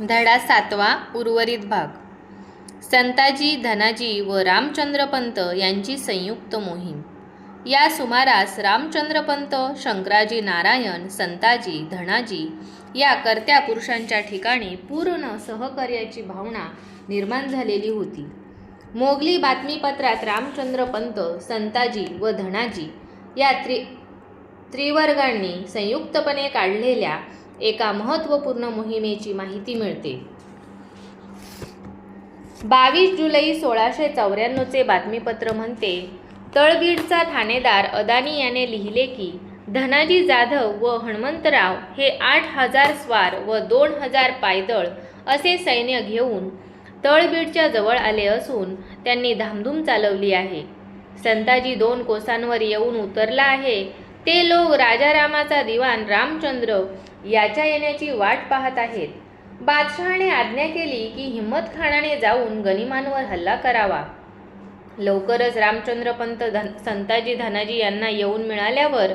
धडा सातवा उर्वरित भाग. संताजी धनाजी व रामचंद्रपंत यांची संयुक्त मोहीम. या सुमारास रामचंद्रपंत शंकराजी नारायण संताजी धनाजी या कर्त्या पुरुषांच्या ठिकाणी पूर्ण सहकार्याची भावना निर्माण झालेली होती. मोगली बातमीपत्रात रामचंद्रपंत संताजी व धनाजी या त्रि त्रिवर्गांनी संयुक्तपणे काढलेल्या एका महत्त्वपूर्ण मोहिमेची माहिती मिळते. बावीस जुलै सोळाशे चौऱ्याण्णवचे बातमीपत्र म्हणते तळबीडचा ठाणेदार अदानी याने लिहिले की धनाजी जाधव व हणमंतराव हे आठ हजार स्वार व दोन हजार पायदळ असे सैन्य घेऊन तळबीडच्या जवळ आले असून त्यांनी धामधूम चालवली आहे. संताजी दोन कोसांवर येऊन उतरला आहे. ते लोक राजारामाचा दिवाण रामचंद्र याच्या येण्याची वाट पाहत आहेत. बादशहाने आज्ञा केली की हिम्मत खानाने जाऊन गनिमांवर हल्ला करावा. लवकरच रामचंद्रपंत धन संताजी धनाजी यांना येऊन मिळाल्यावर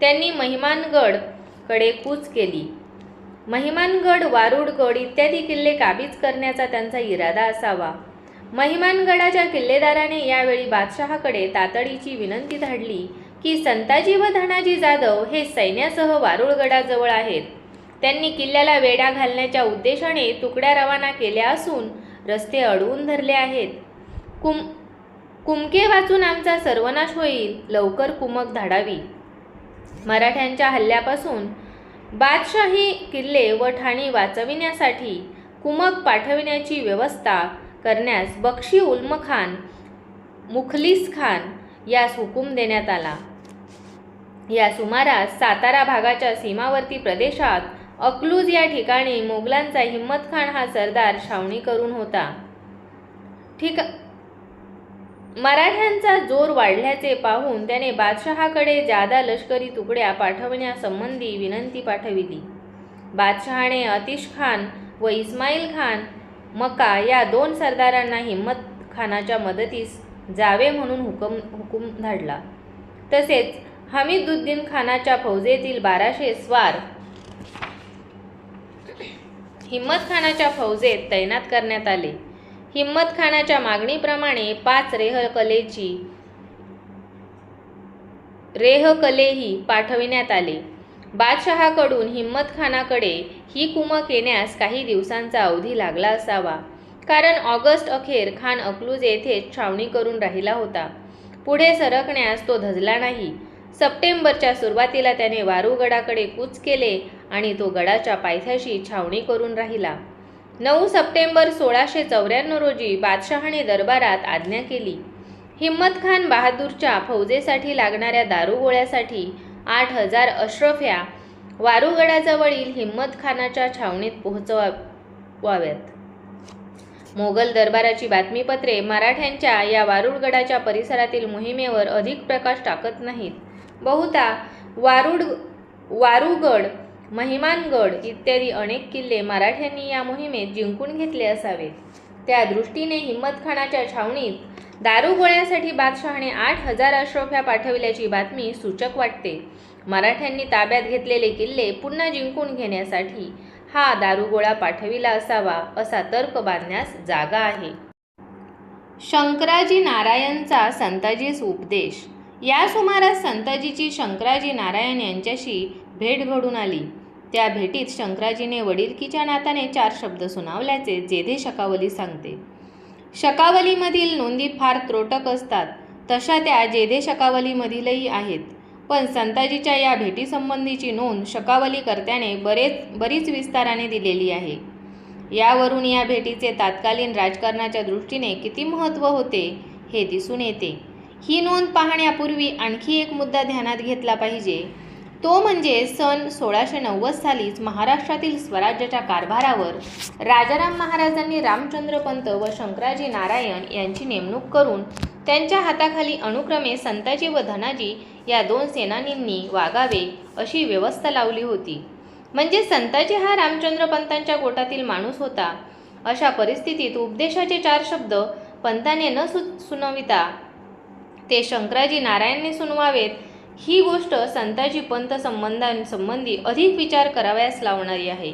त्यांनी महिमानगडकडे कूच केली. महिमानगड वारुडगड इत्यादी किल्ले काबीज करण्याचा त्यांचा इरादा असावा. महिमानगडाच्या किल्लेदाराने यावेळी बादशहाकडे तातडीची विनंती धाडली. की संताजी व धनाजी जाधव हे सैन्यासह वारुळगडाजवळ आहेत. त्यांनी किल्ल्याला वेढा घालण्याच्या उद्देशाने तुकड्या रवाना केल्या असून रस्ते अडवून धरले आहेत. कुम कुमके वाचून आमचा सर्वनाश होईल लवकर कुमक धाडावी. मराठ्यांच्या हल्ल्यापासून बादशाही किल्ले व ठाणी वाचविण्यासाठी कुमक पाठविण्याची व्यवस्था करण्यास बक्षी उल्म खान मुखलिस खान यास हुकूम देण्यात आला. या सुमारास सातारा भागाच्या सीमावर्ती प्रदेशात अक्लूज या ठिकाणी मोगलांचा हिम्मत खान हा सरदार छावणी करून होता. ठीक मराठ्यांचा जोर वाढल्याचे पाहून त्याने बादशहाकडे जादा लष्करी तुकड्या पाठवण्यासंबंधी विनंती पाठविली. बादशहाने अतिश खान व इस्माईल खान मक्का या दोन सरदारांना हिम्मत खानाच्या मदतीस जावे म्हणून हुकम हुकूम धाडला. तसेच हमीदुद्दीन खानाच्या फौजेतील बाराशे स्वार. हिम्मत खानाच्या फौजेत तैनात करण्यात आले. हिम्मत खानाच्या मागणीप्रमाणे पाच रेहकलेची रेहकलेही पाठविण्यात आले. बादशहाकडून हिम्मत खानाकडे ही कुमक येण्यास काही दिवसांचा अवधी लागला असावा कारण ऑगस्ट अखेर खान अकलूज येथे छावणी करून राहिला होता. पुढे सरकण्यास तो धजला नाही. सप्टेंबरच्या सुरुवातीला त्याने वारुगडाकडे कूच केले आणि तो गडाच्या पायथ्याशी छावणी करून राहिला. नऊ सप्टेंबर सोळाशे चौऱ्याण्णव रोजी बादशहाने दरबारात आज्ञा केली. हिम्मत खान बहादूरच्या फौजेसाठी लागणाऱ्या दारुगोळ्यासाठी आठ हजार अश्रफ्या वारुगडाजवळील हिम्मत खानाच्या छावणीत पोहोचवाव्यात. मोगल दरबाराची बातमीपत्रे मराठ्यांच्या या वारुळगडाच्या परिसरातील मोहिमेवर अधिक प्रकाश टाकत नाहीत. बहुधा वारुड वारुगड महिमानगड इत्यादी अनेक किल्ले मराठ्यांनी या मोहिमेत जिंकून घेतले असावेत. त्या दृष्टीने हिम्मतखानाच्या छावणीत छावणीत दारुगोळ्यासाठी बादशहाने आठ हजार अश्रफ्या पाठविल्याची बातमी सूचक वाटते. मराठ्यांनी ताब्यात घेतलेले किल्ले पुन्हा जिंकून घेण्यासाठी हा दारुगोळा पाठविला असावा असा तर्क बांधण्यास जागा आहे. शंकराजी नारायणचा संताजीस उपदेश या सुमारास संताजीची शंकराजी नारायण यांच्याशी भेट घडून आली. त्या भेटीत शंकराजीने वडिलकीच्या नाताने चार शब्द सुनावल्याचे जेधे शकावली सांगते. शकावलीमधील नोंदी फार त्रोटक असतात तशा त्या जेधे शकावलीमधीलही आहेत. पण संताजीच्या या भेटीसंबंधीची नोंद शकावलीकर्त्याने बरेच बरीच विस्ताराने दिलेली आहे. यावरून या भेटीचे तात्कालीन राजकारणाच्या दृष्टीने किती महत्त्व होते हे दिसून येते. ही नोंद पाहण्यापूर्वी आणखी एक मुद्दा ध्यानात घेतला पाहिजे. तो म्हणजे सन सोळाशे नव्वद सालीच महाराष्ट्रातील स्वराज्याच्या कारभारावर राजाराम महाराजांनी रामचंद्रपंत व शंकराजी नारायण यांची नेमणूक करून त्यांच्या हाताखाली अनुक्रमे संताजी व धनाजी या दोन सेनानींनी वागावे अशी व्यवस्था लावली होती. म्हणजे संताजी हा रामचंद्रपंतांच्या गोटातील माणूस होता. अशा परिस्थितीत उपदेशाचे चार शब्द पंताने न सु सुनविता ते शंकराजी नारायणने सुनवावेत ही गोष्ट संताजी पंत संबंधांसंबंधी अधिक विचार करावयास लावणारी आहे.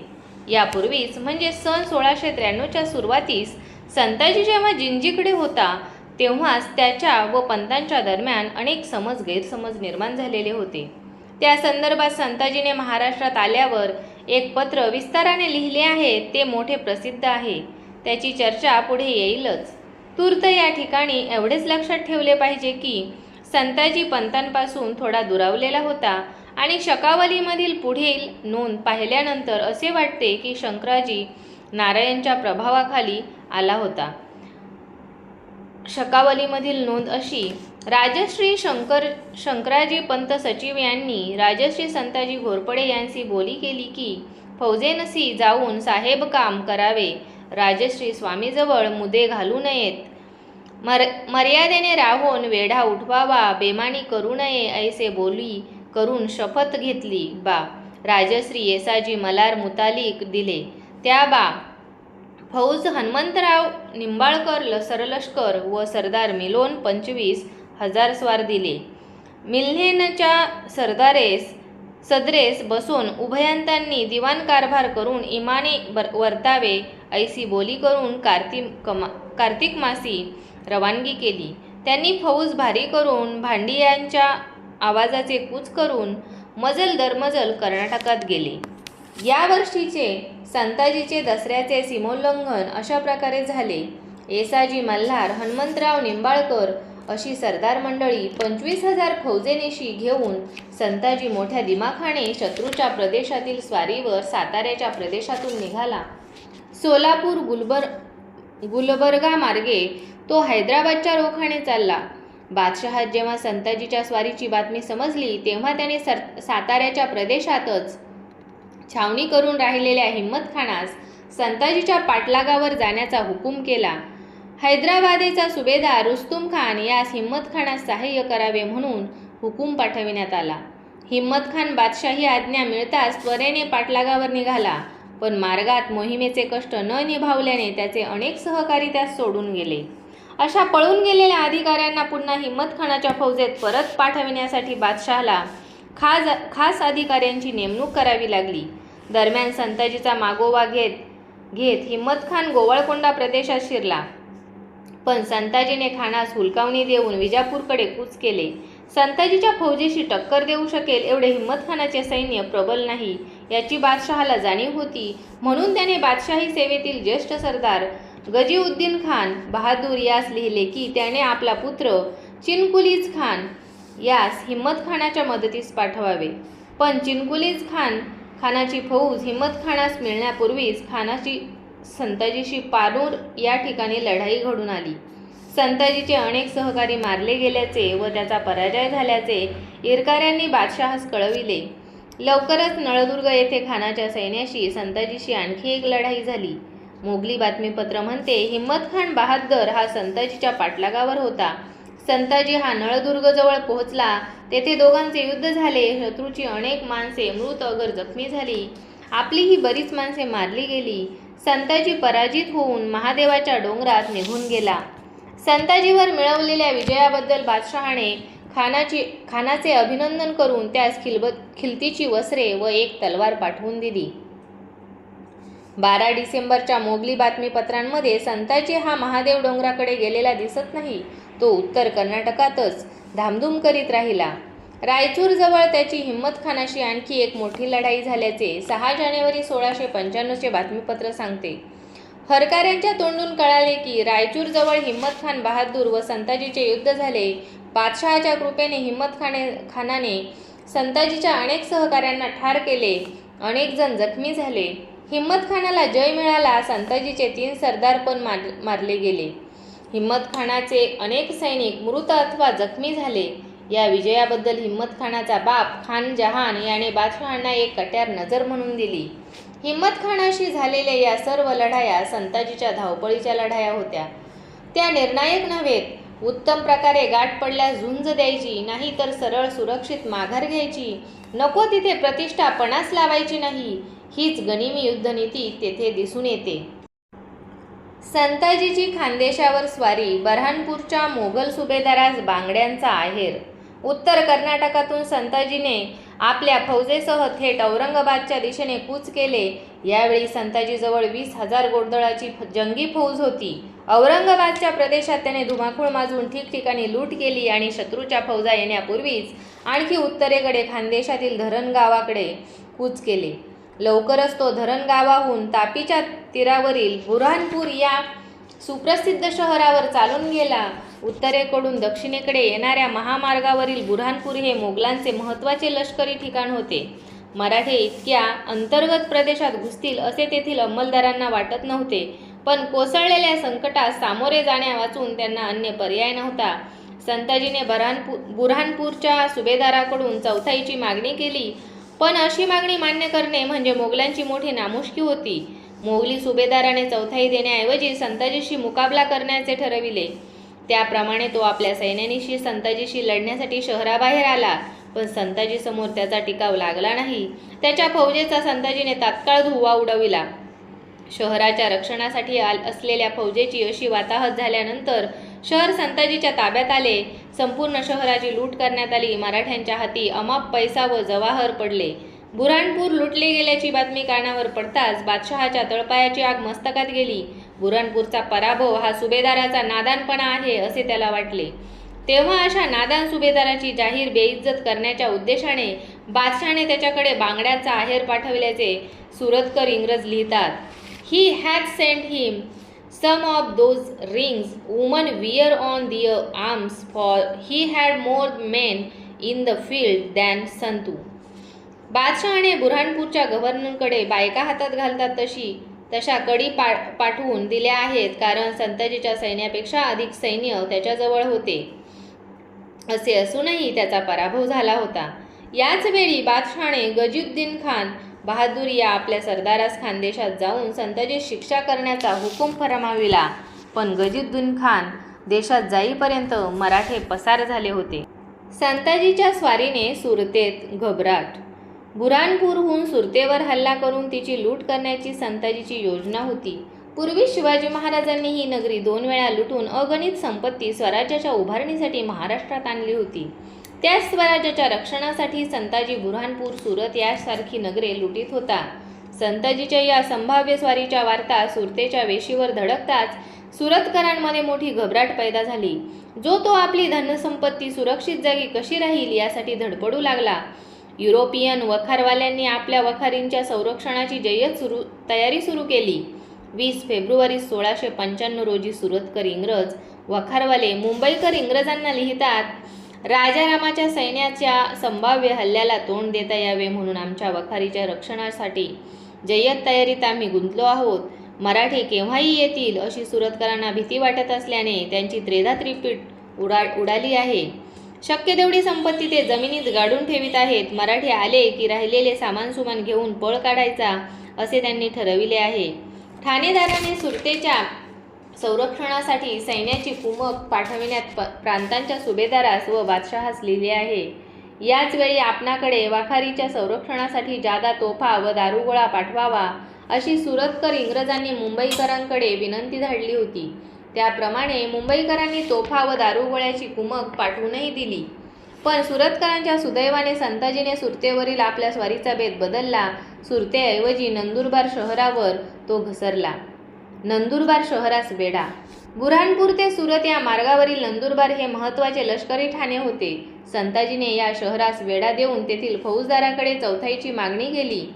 यापूर्वीच म्हणजे सन सोळाशे त्र्याण्णवच्या सुरुवातीस संताजी जेव्हा जिंजीकडे होता तेव्हाच त्याच्या व पंतांच्या दरम्यान अनेक समज गैरसमज निर्माण झालेले होते. त्या संदर्भात संताजीने महाराष्ट्रात आल्यावर एक पत्र विस्ताराने लिहिले आहे ते मोठे प्रसिद्ध आहे. त्याची चर्चा पुढे येईलच. तूर्त या ठिकाणी एवढेच लक्षात ठेवले पाहिजे की संताजी पंतांपासून थोडा दुरावलेला होता आणि शकावलीमधील पुढील नोंद पाहिल्यानंतर असे वाटते की शंकराजी नारायणच्या प्रभावाखाली आला होता. शकावलीमधील नोंद अशी राजश्री शंकर शंकराजी पंत सचिव यांनी राजश्री संताजी घोरपडे यांची बोली केली की फौजेनसी जाऊन साहेब काम करावे राजश्री स्वामीजवळ मुदे घालू नयेत. मर मर्यादेने राहून वेढा उठवावा बेमानी करू नये ऐसे बोली करून शपथ घेतली बा. राजश्री येसाजी मलार मुतालिक दिले. त्या बा फौज हनुमंतराव निंबाळकर ल सरलष्कर व सरदार मिलोन पंचवीस हजार स्वार दिले. मिल्हेनच्या सरदारेस सदरेस बसून उभयंतांनी दिवाण कारभार करून इमाने बर वर्तावे ऐसी बोली करून कार्तिक कमा कार्तिक मासी रवानगी केली. त्यांनी फौज भारी करून भांडियांच्या आवाजाचे कूच करून मजल दरमजल कर्नाटकात गेले. या वर्षीचे संताजीचे दसऱ्याचे सीमोल्लंघन अशा प्रकारे झाले. येसाजी मल्हार हनुमंतराव निंबाळकर अशी सरदार मंडळी पंचवीस हजार फौजेनेशी घेऊन संताजी मोठ्या दिमाखाने शत्रूच्या प्रदेशातील स्वारीवर साताऱ्याच्या प्रदेशातून निघाला. सोलापूर गुलबर गुलबर्गा मार्गे तो हैदराबादच्या रोखाने चालला. बादशहात जेव्हा संताजीच्या स्वारीची बातमी समजली तेव्हा त्याने सर साताऱ्याच्या प्रदेशातच छावणी करून राहिलेल्या हिम्मत खानास संताजीच्या पाठलागावर जाण्याचा हुकूम केला. हैदराबादेचा सुभेदार रुस्तुम खान यास हिम्मत खानास सहाय्य करावे म्हणून हुकूम पाठविण्यात आला. हिम्मत खान बादशाही आज्ञा मिळताच त्वरेने पाटलागावर निघाला पण मार्गात मोहिमेचे कष्ट न निभावल्याने त्याचे अनेक सहकारी त्यास सोडून गेले. अशा पळून गेलेल्या अधिकाऱ्यांना पुन्हा हिम्मत खानाच्या फौजेत परत पाठविण्यासाठी बादशहाला खास खास अधिकाऱ्यांची नेमणूक करावी लागली. दरम्यान संताजीचा मागोवा घेत घेत हिम्मत खान गोवळकोंडा प्रदेशात शिरला. पण संताजीने खानास हुलकावणी देऊन विजापूरकडे कूच केले. संताजीच्या फौजेशी टक्कर देऊ शकेल एवढे हिम्मत खानाचे सैन्य प्रबल नाही. याची बादशहाला जाणीव होती. म्हणून त्याने बादशाही सेवेतील ज्येष्ठ सरदार गजीउद्दीन खान बहादूर यास लिहिले की त्याने आपला पुत्र चिनकुलीज खान यास हिम्मत खानाच्या मदतीस पाठवावे. पण चिनकुलीज खान खानाची फौज हिम्मत खानास मिळण्यापूर्वीच खानाची संताजीशी पारूर या ठिकाणी लढाई घडून आली. संताजीचे अनेक सहकारी मारले गेल्याचे व त्याचा पराजय झाल्याचे इरकाऱ्यांनी बादशहास कळविले. लवकरच नळदुर्ग येथे खानाच्या सैन्याशी संताजीशी आणखी एक लढाई झाली. मोगली बातमीपत्र म्हणते हिम्मत खान बहादर हा संताजीच्या पाठलागावर होता. संताजी हा नळदुर्गजवळ पोहोचला. तेथे दोघांचे युद्ध झाले. शत्रूची अनेक माणसे मृत अगर जखमी झाली. आपलीही बरीच माणसे मारली गेली. संताजी पराजित होऊन महादेवाच्या डोंगरात निघून गेला. संताजीवर मिळवलेल्या विजयाबद्दल बादशहाने खानाची खानाचे अभिनंदन करून त्यास खिलब खिलतीची वस्त्रे व एक तलवार पाठवून दिली. बारा डिसेंबरच्या मोगली बातमीपत्रांमध्ये संताजी हा महादेव डोंगराकडे गेलेला दिसत नाही तो उत्तर कर्नाटकातच धामधूम करीत राहिला. रायचूरजवळ त्याची हिम्मत खानाशी आणखी एक मोठी लढाई झाल्याचे सहा जानेवारी सोळाशे पंच्याण्णवचे बातमीपत्र सांगते. हरकाऱ्यांच्या तोंडून कळाले की रायचूरजवळ हिम्मत खान बहादूर व संताजीचे युद्ध झाले. बादशहाच्या कृपेने हिम्मत खाने खानाने संताजीच्या अनेक सहकाऱ्यांना ठार केले. अनेक जण जखमी झाले. हिम्मत खानाला जय मिळाला संताजीचे तीन सरदार पण मार मारले गेले. हिम्मत खानाचे अनेक सैनिक मृत अथवा जखमी झाले. या विजयाबद्दल हिम्मत खानाचा बाप खान जहान याने बादशहांना एक कट्यार नजर म्हणून दिली. हिम्मत खानाशी झालेल्या या सर्व लढाया संताजीच्या धावपळीच्या लढाया होत्या. त्या निर्णायक नव्हेत. उत्तम प्रकारे गाठ पडल्यास झुंज द्यायची नाही तर सरळ सुरक्षित माघार घ्यायची. नको तिथे प्रतिष्ठा पणास लावायची नाही. हीच गनिमी युद्धनीती तेथे दिसून येते. संताजीची खानदेशावर स्वारी बऱ्हाणपूरच्या मोगल सुभेदारास बांगड्यांचा आहेर. उत्तर कर्नाटकातून संताजीने आपल्या फौजेसह थेट औरंगाबादच्या दिशेने कूच केले. यावेळी संताजीजवळ वीस हजार गोडदळाची फ- जंगी फौज होती. औरंगाबादच्या प्रदेशात त्याने धुमाकूळ माजून ठिकठिकाणी लूट केली आणि शत्रूच्या फौजा येण्यापूर्वीच आणखी उत्तरेकडे खानदेशातील धरण गावाकडे कूच केले. लवकरच तो धरण गावाहून तापीच्या तीरावरील बुऱ्हाणपूर या सुप्रसिद्ध शहरावर चालून गेला. उत्तरेकडून दक्षिणेकडे येणाऱ्या महामार्गावरील बुऱ्हाणपूर हे मोगलांचे महत्त्वाचे लष्करी ठिकाण होते. मराठे इतक्या अंतर्गत प्रदेशात घुसतील असे तेथील अंमलदारांना वाटत नव्हते. पण कोसळलेल्या संकटास सामोरे जाण्या वाचून त्यांना अन्य पर्याय नव्हता. संताजीने बऱ्हाणपूर बुऱ्हाणपूरच्या सुभेदाराकडून चौथाईची मागणी केली. पण अशी मागणी मान्य करणे म्हणजे मोगलांची मोठी नामुष्की होती. मोगली सुभेदाराने चौथाई देण्याऐवजी संताजीशी मुकाबला करण्याचे ठरविले. त्याप्रमाणे तो आपल्या सैन्यानीशी संताजीशी लढण्यासाठी शहराबाहेर आला. पण संताजी समोर त्याचा टिकाव लागला नाही. त्याच्या फौजेचा संताजीने तात्काळ धुवा उडविला. शहराच्या रक्षणासाठी आल असलेल्या फौजेची अशी वाताहत झाल्यानंतर शहर संताजीच्या ताब्यात आले. संपूर्ण शहराची लूट करण्यात आली. मराठ्यांच्या हाती अमाप पैसा व जवाहर पडले. बुऱ्हाणपूर लुटले गेल्याची बातमी कानावर पडताच बादशहाच्या तळपायाची आग मस्तकात गेली. बुऱ्हाणपूरचा पराभव हा सुभेदाराचा नादानपणा आहे असे त्याला वाटले. तेव्हा अशा नादान सुभेदाराची जाहीर बेइज्जत करण्याच्या उद्देशाने बादशाने त्याच्याकडे बांगड्याचा आहेर पाठविल्याचे सुरतकर इंग्रज लिहितात. He had sent him some of those rings women wear on their arms for he had more men in the field than Santu बादशहाने बुऱ्हाणपूरच्या गव्हर्नरकडे बायका हातात घालतात तशी तशा कडी पा पाठवून दिल्या आहेत कारण संताजीच्या सैन्यापेक्षा अधिक सैन्य त्याच्याजवळ होते. असे असूनही त्याचा पराभव झाला होता. याच वेळी बादशहाने गजुद्दीन खान बहादूर या आपल्या सरदारास खानदेशात जाऊन संताजी शिक्षा करण्याचा हुकूम फरमाविला. पण गजुद्दीन खान देशात जाईपर्यंत मराठे पसार झाले होते. संताजीच्या स्वारीने सुरतेत घबराट बुऱ्हाणपूरहून सुरतेवर हल्ला करून तिची लूट करण्याची संताजीची योजना होती. पूर्वी शिवाजी महाराजांनी ही नगरी दोन वेळा लुटून अगणित संपत्ती स्वराज्याच्या उभारणीसाठी महाराष्ट्रात आणली होती. त्याच स्वराज्याच्या रक्षणासाठी संताजी बुऱ्हाणपूर सुरत यासारखी नगरे लुटीत होता. संताजीच्या या संभाव्य स्वारीच्या वार्ता सुरतेच्या वेशीवर धडकताच सुरतकरांमध्ये मोठी घबराट पैदा झाली. जो तो आपली धनसंपत्ती सुरक्षित जागी कशी राहील यासाठी धडपडू लागला. युरोपियन वखारवाल्यांनी आपल्या वखारींच्या संरक्षणाची जय्यत सुरू तयारी सुरू केली. वीस फेब्रुवारी सोळाशे पंच्याण्णव रोजी सुरतकर इंग्रज वखारवाले मुंबईकर इंग्रजांना लिहितात राजारामाच्या सैन्याच्या संभाव्य हल्ल्याला तोंड देता यावे म्हणून आमच्या वखारीच्या रक्षणासाठी जय्यत तयारीत आम्ही गुंतलो आहोत. मराठी केव्हाही येतील अशी सुरतकरांना भीती वाटत असल्याने त्यांची त्रेधा त्रिपीठ उडा उडाली आहे. शक्य तेवढी संपत्ती ते जमिनीत गाडून ठेवित आहेत. मराठी आले की राहिलेले सामान सुमान घेऊन पळ काढायचा असे त्यांनी ठरविले आहे. ठाणेदाराने सुरतेच्या संरक्षणासाठी सैन्याची कुमक पाठविण्यात प प्रांतांच्या सुभेदारास व बादशहास लिहिले आहे. याच वेळी आपणाकडे वाखारीच्या संरक्षणासाठी जादा तोफा व दारुगोळा पाठवावा अशी सुरतकर इंग्रजांनी मुंबईकरांकडे विनंती धाडली होती. त्याप्रमाणे मुंबईकरांनी तोफा व दारुगोळ्याची कुमक पाठवूनही दिली. पण सुरतकरांच्या सुदैवाने संताजीने सुरतेवरील आपल्या स्वारीचा बेत बदलला. सुरतेऐवजी नंदुरबार शहरावर तो घसरला. नंदुरबार शहरास वेढा. बुऱ्हाणपूर ते सुरत या मार्गावरील नंदुरबार हे महत्त्वाचे लष्करी ठाणे होते. संताजीने या शहरास वेढा देऊन तेथील फौजदाराकडे चौथाईची मागणी केली.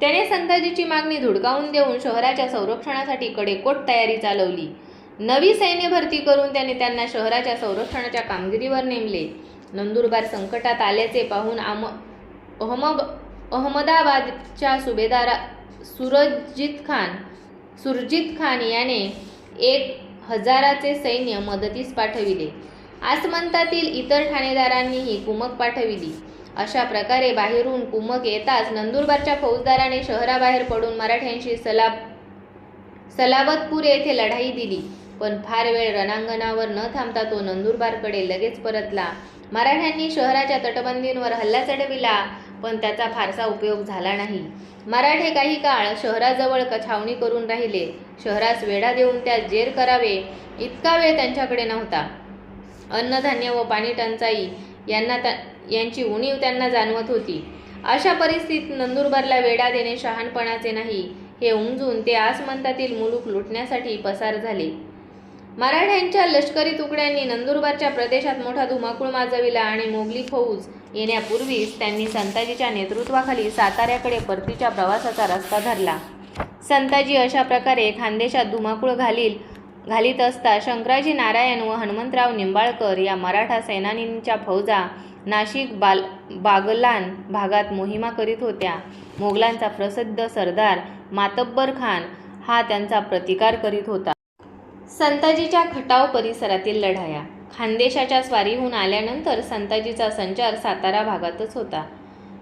त्याने संताजीची मागणी धुडकावून देऊन शहराच्या संरक्षणासाठी कडेकोट तयारी चालवली. नवी सैन्य भरती करून त्याने त्यांना शहराच्या संरक्षणाच्या कामगिरीवर नेमले. नंदुरबार संकटात आल्याचे पाहून आम अहमद अहमदाबादच्या सुभेदारा सुरजित खान सुरजित खान याने एक हजाराचे सैन्य मदतीस पाठविले. आसमंतातील इतर ठाणेदारांनीही कुमक पाठविली. अशा प्रकारे बाहेरून कुमक येताच नंदुरबारच्या फौजदाराने शहराबाहेर पडून मराठ्यांशी सलाब सलाबतपूर येथे लढाई दिली. पण फार वेळ रणांगणावर न थांबता तो नंदुरबारकडे लगेच परतला. मराठ्यांनी शहराच्या तटबंदींवर हल्ला चढविला पण त्याचा फारसा उपयोग झाला नाही. मराठे काही काळ शहराजवळ छावणी करून राहिले. शहरास वेढा देऊन त्यास जेर करावे इतका वेळ त्यांच्याकडे नव्हता. अन्नधान्य व पाणी टंचाई यांना त्या यांची उणीव त्यांना जाणवत होती. अशा परिस्थितीत नंदुरबारला वेढा देणे शहाणपणाचे नाही. हे उमजून ते आसमंतातील मुलूक लुटण्यासाठी पसार झाले. मराठ्यांच्या लष्करी तुकड्यांनी नंदुरबारच्या प्रदेशात मोठा धुमाकूळ माजविला आणि मोगली फौज येण्यापूर्वीच त्यांनी संताजीच्या नेतृत्वाखाली साताऱ्याकडे परतीच्या प्रवासाचा रस्ता धरला. संताजी अशा प्रकारे खानदेशात धुमाकूळ घालील घालीत असता शंकराजी नारायण व हनुमंतराव निंबाळकर या मराठा सेनानींच्या फौजा नाशिक बाल बागलान भागात मोहिमा करीत होत्या. मोगलांचा प्रसिद्ध सरदार मातब्बर खान हा त्यांचा प्रतिकार करीत होता. संताजीच्या खटाव परिसरातील लढाया. खानदेशाच्या स्वारीहून आल्यानंतर संताजीचा संचार सातारा भागातच होता.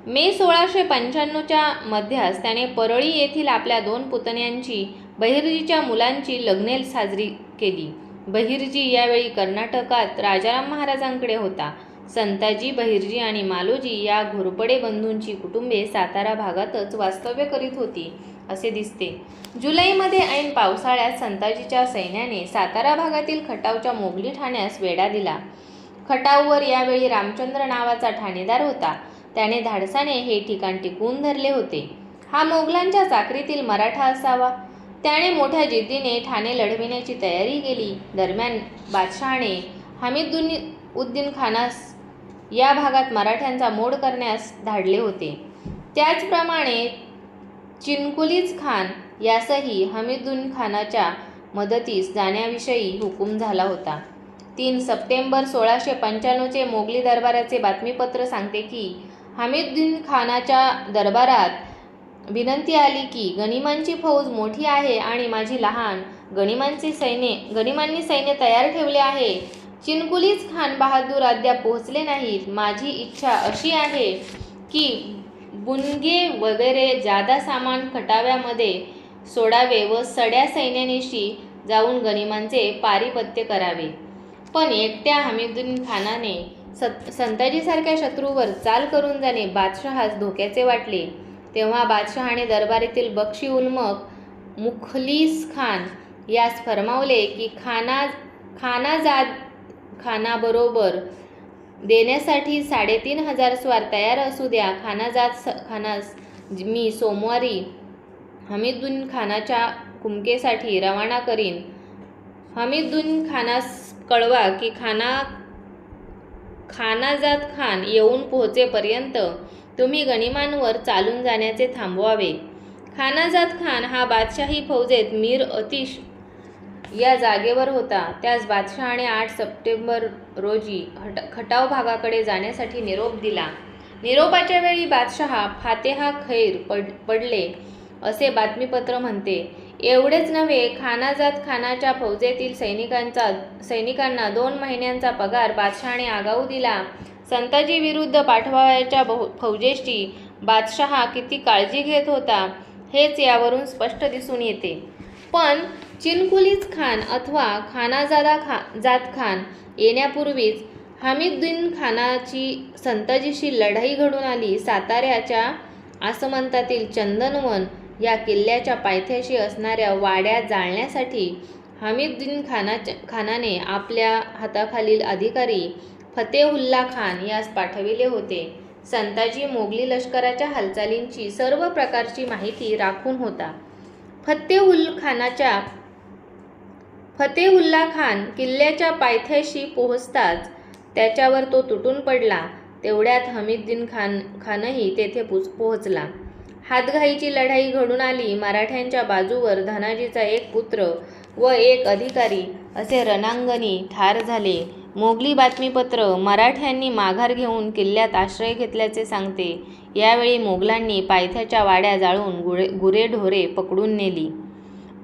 मे सोळाशे पंच्याण्णवच्या मध्यास त्याने परळी येथील आपल्या दोन पुतण्यांची बहिर्जीच्या मुलांची लग्ने साजरी केली. बहिर्जी यावेळी कर्नाटकात राजाराम महाराजांकडे होता. संताजी बहिर्जी आणि मालोजी या घोरपडे बंधूंची कुटुंबे सातारा भागातच वास्तव्य करीत होती. असे दिसते. जुलैमध्ये ऐन पावसाळ्यात संताजीच्या सैन्याने सातारा भागातील खटावच्या मोगली ठाण्यास वेढा दिला. खटाववर यावेळी रामचंद्र नावाचा ठाणेदार होता. त्याने धाडसाने हे ठिकाण टिकवून धरले होते. हा मोगलांच्या चाकरीतील मराठा असावा. त्याने मोठ्या जिद्दीने ठाणे लढविण्याची तयारी केली. दरम्यान बादशहाने हमीदुनी उद्दीन खानास या भागात मराठ्यांचा मोड करण्यास धाडले होते. त्याचप्रमाणे चिनकुलीज खान यासही हमीदुन खानाच्या मदतीस जाण्याविषयी हुकूम झाला होता. तीन सप्टेंबर सोळाशे पंच्याण्णवचे मोगली दरबाराचे बातमीपत्र सांगते की हमीदुद्दीन खानाच्या दरबारात विनंती आली की गनिमांची फौज मोठी आहे आणि माझी लहान गनिमांची सैन्य गनिमांनी सैन्य तयार ठेवले आहे. चिनकुलीज खान बहादूर अद्याप पोहोचले नाहीत. माझी इच्छा अशी आहे की बुनगे वगैरे जादा सामान खटाव्यामध्ये सोडावे व सड्या सैन्यानिशी जाऊन गनिमांचे पारिपत्य करावे. पण एकट्या हमीदुद्दीन खानाने सत संताजीसारख्या शत्रूवर चाल करून जाणे बादशहास धोक्याचे वाटले तेव्हा बादशहाने दरबारीतील बक्षी उल्मक मुखलीस खान यास फरमावले की खाना खानाजाद खानाबरोबर देण्यासाठी साडेतीन हजार स्वार तयार असू द्या. खानाजात स खानास मी सोमवारी हमीदुन खानाच्या कुमकेसाठी रवाना करीन. हमीदुन खानास कळवा की खाना खानाजात खान येऊन पोहोचेपर्यंत तुम्ही गनिमांवर चालून जाण्याचे थांबवावे. खानाजात खान हा बादशाही फौजेत मीर अतिश या जागेवर होता. त्यास बादशहाने आठ सप्टेंबर रोजी हट खटाव भागाकडे जाण्यासाठी निरोप दिला. निरोपाच्या वेळी बादशहा फातेहा खैर पड पडले असे बातमीपत्र म्हणते. एवढेच नव्हे खानाजात खानाच्या फौजेतील सैनिकांचा सैनिकांना दोन महिन्यांचा पगार बादशहाने आगाऊ दिला. संताजी विरुद्ध पाठवायच्या बहु फौजेची बादशहा किती काळजी घेत होता हेच यावरून स्पष्ट दिसून येते. पण चिनकुलीज खान अथवा खानाजादा खा जात खान येण्यापूर्वीच हमीदुद्दीन खानाची संताजीशी लढाई घडून आली साताऱ्याच्या आसमंतातील चंदनवन या किल्ल्याच्या पायथ्याशी असणाऱ्या वाड्या जाळण्यासाठी हमीदुद्दीन खानाच्या खानाने आपल्या हाताखालील अधिकारी फतेहुल्ला खान यास पाठविले होते. संताजी मोगली लष्कराच्या हालचालींची सर्व प्रकारची माहिती राखून होता. फतेहुल खानाच्या फतेहुल्ला खान किल्ल्याच्या पायथ्याशी पोहोचताच त्याच्यावर तो तुटून पडला. तेवढ्यात हमीद्दीन खान खानही तेथे पुच पोहोचला. हातघाईची लढाई घडून आली. मराठ्यांच्या बाजूवर धनाजीचा एक पुत्र व एक अधिकारी असे रणांगणी ठार झाले. मोगली बातमीपत्र मराठ्यांनी माघार घेऊन किल्ल्यात आश्रय घेतल्याचे सांगते. यावेळी मोगलांनी पायथ्याच्या वाड्या जाळून गुरे गुरेढोरे पकडून नेली.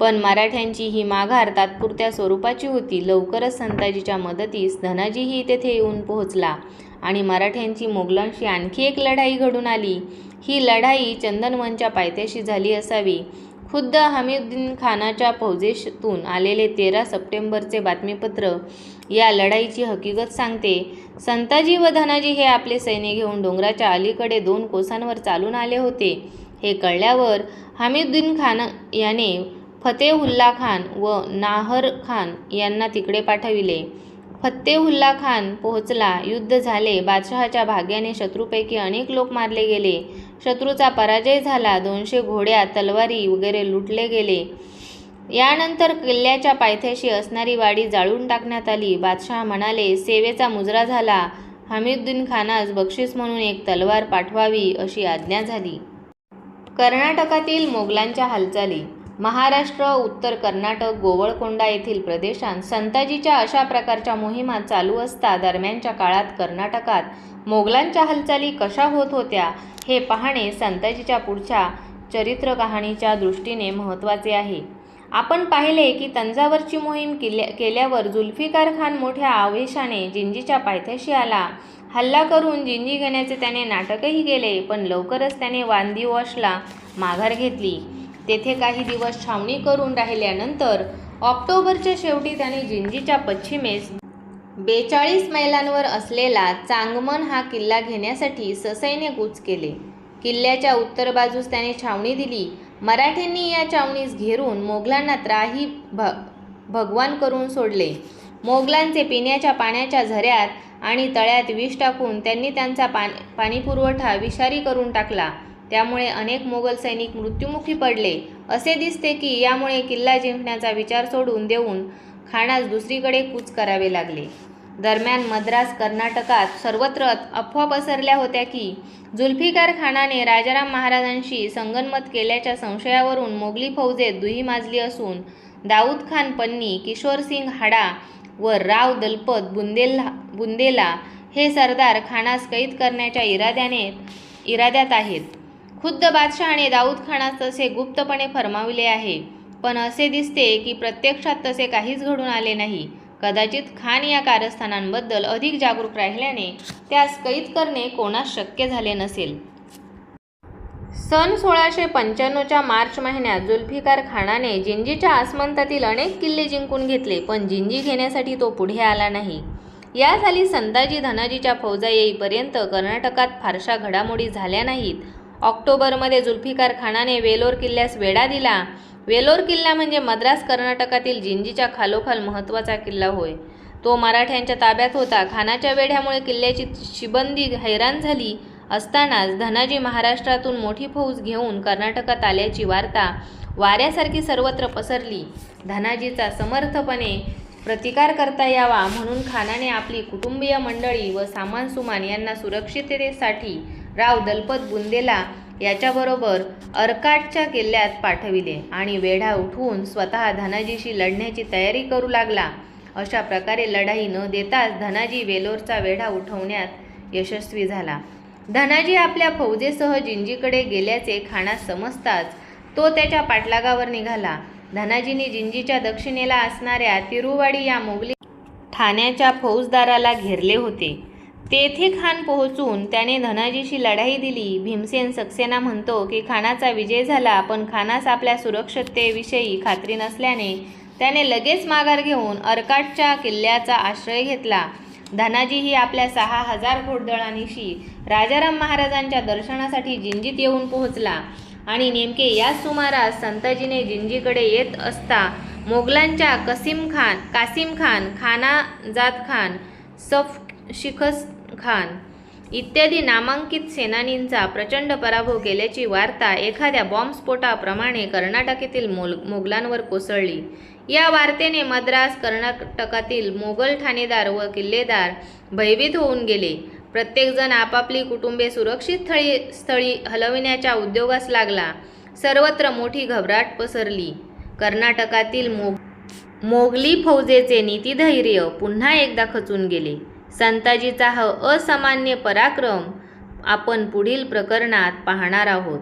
पण मराठ्यांची ही माघार तात्पुरत्या स्वरूपाची होती. लवकरच संताजीच्या मदतीस धनाजीही तेथे येऊन पोहोचला आणि मराठ्यांची मोगलांशी आणखी एक लढाई घडून आली. ही लढाई चंदनवनच्या पायथ्याशी झाली असावी. खुद्द हमीद्दीन खानाच्या फौजेतून आलेले तेरा सप्टेंबरचे बातमीपत्र या लढाईची हकीकत सांगते. संताजी व धनाजी हे आपले सैन्य घेऊन डोंगराच्या अलीकडे दोन कोसांवर चालून आले होते. हे कळल्यावर हमीदुद्दीन खान याने फतेहुल्ला खान व नाहर खान यांना तिकडे पाठविले. फत्तेहुल्ला खान पोहोचला. युद्ध झाले. बादशहाच्या भाग्याने शत्रूपैकी अनेक लोक मारले गेले. शत्रूचा पराजय झाला. दोनशे घोड्या तलवारी वगैरे लुटले गेले. यानंतर किल्ल्याच्या पायथ्याशी असणारी वाडी जाळून टाकण्यात आली. बादशाह म्हणाले सेवेचा मुजरा झाला. हमीद्दीन खानास बक्षीस म्हणून एक तलवार पाठवावी अशी आज्ञा झाली. कर्नाटकातील मोगलांच्या हालचाली. महाराष्ट्र उत्तर कर्नाटक गोवळकोंडा येथील प्रदेशांत संताजीच्या अशा प्रकारच्या मोहिमा चालू असता दरम्यानच्या काळात कर्नाटकात मोगलांच्या हालचाली कशा होत होत्या हे पाहणे संताजीच्या पुढच्या चरित्र कहाणीच्या दृष्टीने महत्त्वाचे आहे. आपण पाहिले की तंजावरची मोहीम किल्ल्या केल्यावर जुल्फिकार खान मोठ्या आवेशाने जिंजीच्या पायथ्याशी आला. हल्ला करून जिंजी घेण्याचे त्याने नाटकही केले पण लवकरच त्याने वांदिवशला माघार घेतली. तेथे काही दिवस छावणी करून राहिल्यानंतर ऑक्टोबरच्या शेवटी त्याने जिंजीच्या पश्चिमेस बेचाळीस मैलांवर असलेला चांगमन हा किल्ला घेण्यासाठी ससैने कूच केले. किल्ल्याच्या उत्तर बाजूस त्याने छावणी दिली. मराठ्यांनी या चावणीस घेरून मोगलांना त्राही भ भगवान करून सोडले. मोगलांचे पिण्याच्या पाण्याच्या झऱ्यात आणि तळ्यात विष टाकून त्यांनी त्यांचा पाणी पाणीपुरवठा विषारी करून टाकला. त्यामुळे अनेक मोगल सैनिक मृत्युमुखी पडले. असे दिसते की यामुळे किल्ला जिंकण्याचा विचार सोडून देऊन खाणास दुसरीकडे कूच करावे लागले. दरम्यान मद्रास कर्नाटकात सर्वत्र अफवा पसरल्या होत्या की जुल्फिकार खानाने राजाराम महाराजांशी संगनमत केल्याच्या संशयावरून मोगली फौजेत दुही माजली असून दाऊद खान पन्नी किशोरसिंग हाडा व राव दलपत बुंदेला बुंदेला हे सरदार खानास कैद करण्याच्या इराद्याने इराद्यात आहेत. खुद्द बादशहाने दाऊद खानास तसे गुप्तपणे फरमाविले आहे पण असे दिसते की प्रत्यक्षात तसे काहीच घडून आले नाही. कदाचित खान या कारस्थानांबद्दल अधिक जागरूक राहिल्याने त्यास कैद करणे कोणास शक्य झाले नसेल. सन सोळाशे पंच्याण्णवच्या मार्च महिन्यात जुल्फिकार खानाने जिंजीच्या आसमंतातील अनेक किल्ले जिंकून घेतले पण जिंजी घेण्यासाठी तो पुढे आला नाही. या साली संताजी धनाजीच्या फौजा येईपर्यंत कर्नाटकात फारशा घडामोडी झाल्या नाहीत. ऑक्टोबरमध्ये जुल्फिकार खानाने वेलोर किल्ल्यास वेढा दिला वेलोर किल्ला म्हणजे मद्रास कर्नाटकातील जिंजीच्या खालोखाल महत्त्वाचा किल्ला होय. तो मराठ्यांच्या ताब्यात होता. खानाच्या वेढ्यामुळे किल्ल्याची शिबंदी हैराण झाली असतानाच धनाजी महाराष्ट्रातून मोठी फौज घेऊन कर्नाटकात आल्याची वार्ता वाऱ्यासारखी सर्वत्र पसरली. धनाजीचा समर्थपणे प्रतिकार करता यावा म्हणून खानाने आपली कुटुंबीय मंडळी व सामान सुमान यांना सुरक्षिततेसाठी राव दलपत बुंदेला याच्याबरोबर अर्काटच्या किल्ल्यात पाठविले आणि वेढा उठवून स्वतः धनाजीशी लढण्याची तयारी करू लागला. अशा प्रकारे लढाई न देताच धनाजी वेलोरचा वेढा उठवण्यात यशस्वी झाला. धनाजी आपल्या फौजेसह जिंजीकडे गेल्याचे खानास समजताच तो त्याच्या पाठलागावर निघाला. धनाजीने जिंजीच्या दक्षिणेला असणाऱ्या तिरुवाडी या मोगली ठाण्याच्या फौजदाराला घेरले होते. तेथे खान पोहोचून त्याने धनाजीशी लढाई दिली. भीमसेन सक्सेना म्हणतो की खानाचा विजय झाला पण खानास आपल्या सुरक्षिततेविषयी खात्री नसल्याने त्याने लगेच माघार घेऊन अर्काटच्या किल्ल्याचा आश्रय घेतला. धनाजी ही आपल्या सहा हजार घोडदळांनीशी राजाराम महाराजांच्या दर्शनासाठी जिंजीत येऊन पोहोचला आणि नेमके याच सुमारास संताजीने जिंजीकडे येत असता मोगलांच्या कसीम खान कासिम खान खानाजाद खान सफ शिखस खान. इत्यादी नामांकित सेनानींचा प्रचंड पराभव केल्याची वार्ता एखाद्या बॉम्बस्फोटाप्रमाणे कर्नाटकातील मोल मोगलांवर कोसळली. या वार्तेने मद्रास कर्नाटकातील मोगल ठाणेदार व किल्लेदार भयभीत होऊन गेले. प्रत्येकजण आपापली कुटुंबे सुरक्षित स्थळी स्थळी हलविण्याच्या उद्योगास लागला. सर्वत्र मोठी घबराट पसरली. कर्नाटकातील मोग मोगली फौजेचे नीतिधैर्य पुन्हा एकदा खचून गेले. संताजीचा हा असामान्य पराक्रम आपण पुढील प्रकरणात पाहणार आहोत.